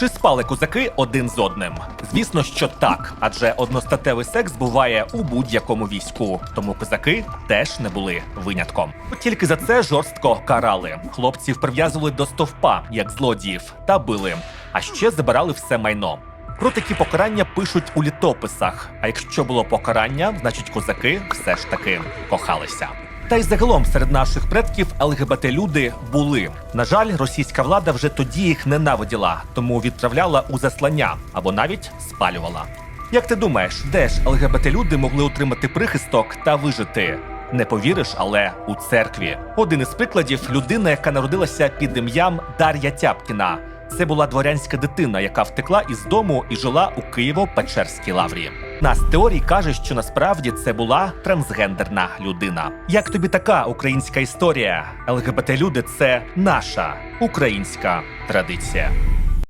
Чи спали козаки один з одним? Звісно, що так, адже одностатевий секс буває у будь-якому війську, тому козаки теж не були винятком. Тільки за це жорстко карали. Хлопців прив'язували до стовпа, як злодіїв, та били, а ще забирали все майно. Про такі покарання пишуть у літописах. А якщо було покарання, значить козаки все ж таки кохалися. Та й загалом серед наших предків ЛГБТ-люди були. На жаль, російська влада вже тоді їх ненавиділа, тому відправляла у заслання або навіть спалювала. Як ти думаєш, де ж ЛГБТ-люди могли отримати прихисток та вижити? Не повіриш, але у церкві. Один із прикладів людина, яка народилася під ім'ям Дар'я Тяпкіна. Це була дворянська дитина, яка втекла із дому і жила у Києво-Печерській лаврі. Нас теорій каже, що насправді це була трансгендерна людина. Як тобі така українська історія? ЛГБТ-люди це наша українська традиція.